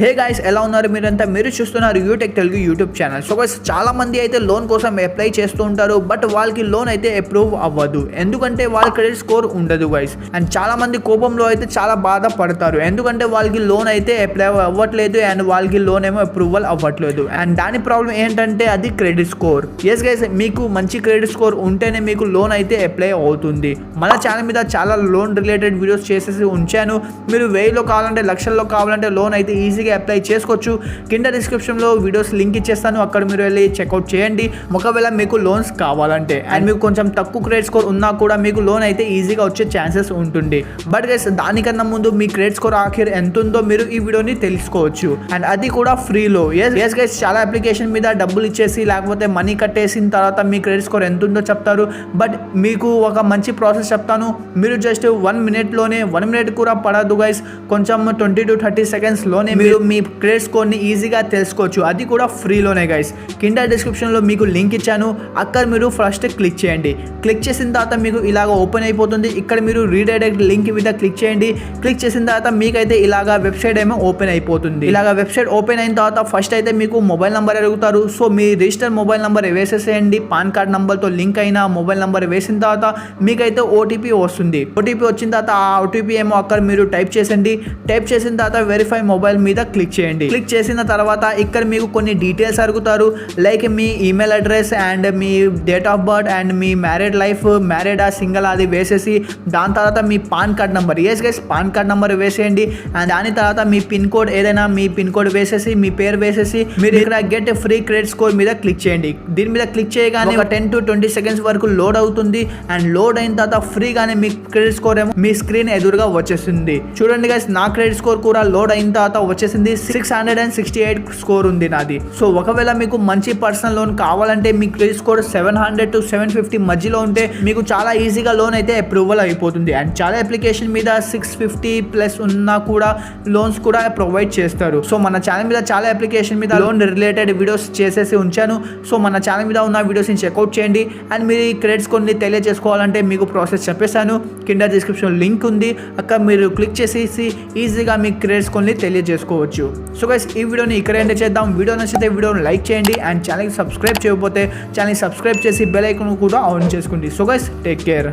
Hey guys ఎలా ఉన్నారు మీరంతా? మీరు చూస్తున్నారు UTech Telugu YouTube channel so guys చాలా మంది అయితే లోన్ కోసం అప్లై చేస్తూ ఉంటారు బట్ వాళ్ళకి లోన్ అయితే అప్రూవ్ అవ్వదు. ఎందుకంటే వాళ్ళ క్రెడిట్ స్కోర్ ఉండదు గైస్ అండ్ చాలా మంది కోపంలో అయితే చాలా బాధపడతారు. ఎందుకంటే వాళ్ళకి లోన్ అయితే అప్లై అవ్వట్లేదు అండ్ వాళ్ళకి లోన్ ఏమో అప్రూవల్ అవ్వట్లేదు. అండ్ దాని ప్రాబ్లం ఏంటంటే అది క్రెడిట్ స్కోర్ ఎస్ గైస్ మీకు మంచి క్రెడిట్ స్కోర్ ఉంటేనే మీకు లోన్ అయితే అప్లై అవుతుంది. మన ఛానల్ మీద చాలా లోన్ రిలేటెడ్ వీడియోస్ చేసేసి ఉంచాను. మీరు వెయ్యిలో కావాలంటే లక్షల్లో కావాలంటే లోన్ అయితే ఈజీగా అప్లై చేసుకోవచ్చు. కింద డిస్క్రిప్షన్లో వీడియోస్ లింక్ ఇచ్చేస్తాను. అక్కడ మీరు వెళ్ళి చెక్అవుట్ చేయండి. ఒకవేళ మీకు లోన్స్ కావాలంటే అండ్ మీకు కొంచెం తక్కువ క్రెడిట్ స్కోర్ ఉన్నా కూడా మీకు లోన్ అయితే ఈజీగా వచ్చే ఛాన్సెస్ ఉంటుంది. బట్ గైస్ దానికన్నా ముందు మీ క్రెడిట్ స్కోర్ ఆఖరి ఎంత ఉందో మీరు ఈ వీడియోని తెలుసుకోవచ్చు. అండ్ అది కూడా ఫ్రీలో ఎస్ ఎస్ గైస్ చాలా అప్లికేషన్ మీద డబ్బులు ఇచ్చేసి లేకపోతే మనీ కట్టేసిన తర్వాత మీ క్రెడిట్ స్కోర్ ఎంత ఉందో చెప్తారు. బట్ మీకు ఒక మంచి ప్రాసెస్ చెప్తాను. మీరు జస్ట్ వన్ మినిట్లోనే వన్ మినిట్ కూడా పడదు గైస్ కొంచెం ట్వంటీ టు థర్టీ సెకండ్స్లోనే మీరు మీ క్రెడిట్ స్కోర్ని ఈజీగా తెలుసుకోవచ్చు. అది కూడా ఫ్రీలోనే గైస్ కింద డిస్క్రిప్షన్లో మీకు లింక్ ఇచ్చాను. అక్కడ మీరు ఫస్ట్ క్లిక్ చేయండి. క్లిక్ చేసిన తర్వాత మీకు ఇలాగ ఓపెన్ అయిపోతుంది. ఇక్కడ మీరు రీడైరెక్ట్ లింక్ మీద క్లిక్ చేయండి. క్లిక్ చేసిన తర్వాత మీకైతే ఇలాగ వెబ్సైట్ ఏమో ఓపెన్ అయిపోతుంది. ఇలాగ వెబ్సైట్ ఓపెన్ అయిన తర్వాత ఫస్ట్ అయితే మీకు మొబైల్ నెంబర్ అడుగుతారు. సో మీ రిజిస్టర్ మొబైల్ నెంబర్ వేసేసేయండి. పాన్ కార్డ్ నెంబర్తో లింక్ అయిన మొబైల్ నెంబర్ వేసిన తర్వాత మీకైతే ఓటీపీ వస్తుంది. ఓటీపీ వచ్చిన తర్వాత ఆ ఓటీపీ ఏమో అక్కడ మీరు టైప్ చేసండి టైప్ చేసిన తర్వాత వెరిఫై మొబైల్ మీద క్లిక్ చేయండి. క్లిక్ చేసిన తర్వాత ఇక్కడ మీకు కొన్ని డీటెయిల్స్ అడుగుతారు. లైక్ మీ ఈమెయిల్ అడ్రస్ అండ్ మీ డేట్ ఆఫ్ బర్త్ అండ్ మీ మ్యారేడ్ లైఫ్ మ్యారేడ్ ఆ సింగల్ అది వేసేసి దాని తర్వాత మీ PAN card number yes guys PAN card number వేసేయండి. అండ్ దాని తర్వాత మీ పిన్ కోడ్ ఏదైనా మీ పిన్ కోడ్ వేసేసి మీ పేరు వేసేసి మీరు ఇక్కడ గెట్ ఫ్రీ క్రెడిట్ స్కోర్ మీద క్లిక్ చేయండి. దీని మీద క్లిక్ చేయగానే ఒక టెన్ టు ట్వంటీ సెకండ్స్ వరకు లోడ్ అవుతుంది. అండ్ లోడ్ అయిన తర్వాత ఫ్రీగానే మీ క్రెడిట్ స్కోర్ ఏమో మీ స్క్రీన్ ఎదురుగా వచ్చేస్తుంది చూడండి గైస్ నా క్రెడిట్ స్కోర్ కూడా లోడ్ అయిన తర్వాత వచ్చేసింది six hundred and sixty eight score ఉంది నాది. సో ఒకవేళ మీకు మంచి పర్సనల్ లోన్ కావాలంటే మీ credit score seven hundred to seven fifty మధ్యలో ఉంటే మీకు చాలా ఈజీగా లోన్ అయితే అప్రూవల్ అయిపోతుంది. అండ్ చాలా అప్లికేషన్ మీద సిక్స్ ఫిఫ్టీ ప్లస్ ఉన్నా కూడా లోన్స్ కూడా ప్రొవైడ్ చేస్తారు. సో మన ఛానల్ మీద చాలా అప్లికేషన్ మీద లోన్ రిలేటెడ్ వీడియోస్ చేసేసి ఉంచాను. సో మన ఛానల్ మీద ఉన్న వీడియోస్ని చెక్అవుట్ చేయండి. అండ్ మీరు ఈ క్రెడిట్స్ కొన్ని తెలియజేసుకోవాలంటే మీకు ప్రాసెస్ చెప్పేశాను. కింద డిస్క్రిప్షన్ లింక్ ఉంది. అక్కడ మీరు క్లిక్ చేసేసి ఈజీగా మీ క్రెడిట్స్ కొన్ని తెలియజేసుకోవచ్చు. సో గైస్ ఈ వీడియోని ఇక్కడ ఎండ్ చేద్దాం. వీడియో నచ్చితే వీడియోని లైక్ చేయండి అండ్ ఛానల్కి సబ్స్క్రైబ్ చేయకపోతే ఛానల్ని సబ్స్క్రైబ్ చేసి బెల్ ఐకన్ కూడా ఆన్ చేసుకోండి. So guys take care